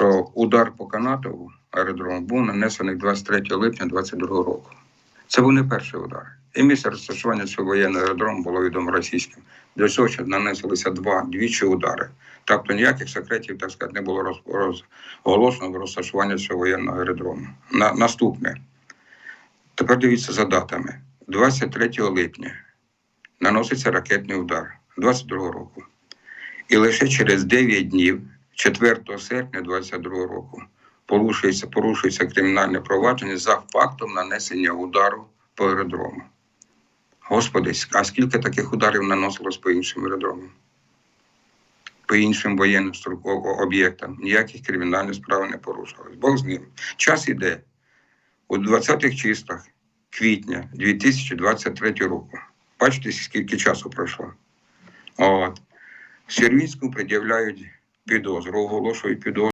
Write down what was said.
що удар по Канатову аеродрому був нанесений 23 липня 2022 року. Це був не перший удар. І місце розташування цього воєнного аеродрому було відомо російським. До цього ще нанеслися два двічі удари. Тобто ніяких секретів, так сказати, не було роз- розголошено розташування цього воєнного аеродрому. На, наступне. Тепер дивіться за датами. 23 липня наноситься ракетний удар 22 року. І лише через 9 днів, 4 серпня 22 року, порушується, порушується кримінальне провадження за фактом нанесення удару по аеродрому. Господи, а скільки таких ударів наносилось по іншим аеродромам? По іншим воєнним об'єктам ніяких кримінальних справ не порушувалось. Бог з ним. Час іде. У 20-х числах квітня 2023 року. Бачите, скільки часу пройшло. От. Сірвінську пред'являють підозру, оголошують підозру.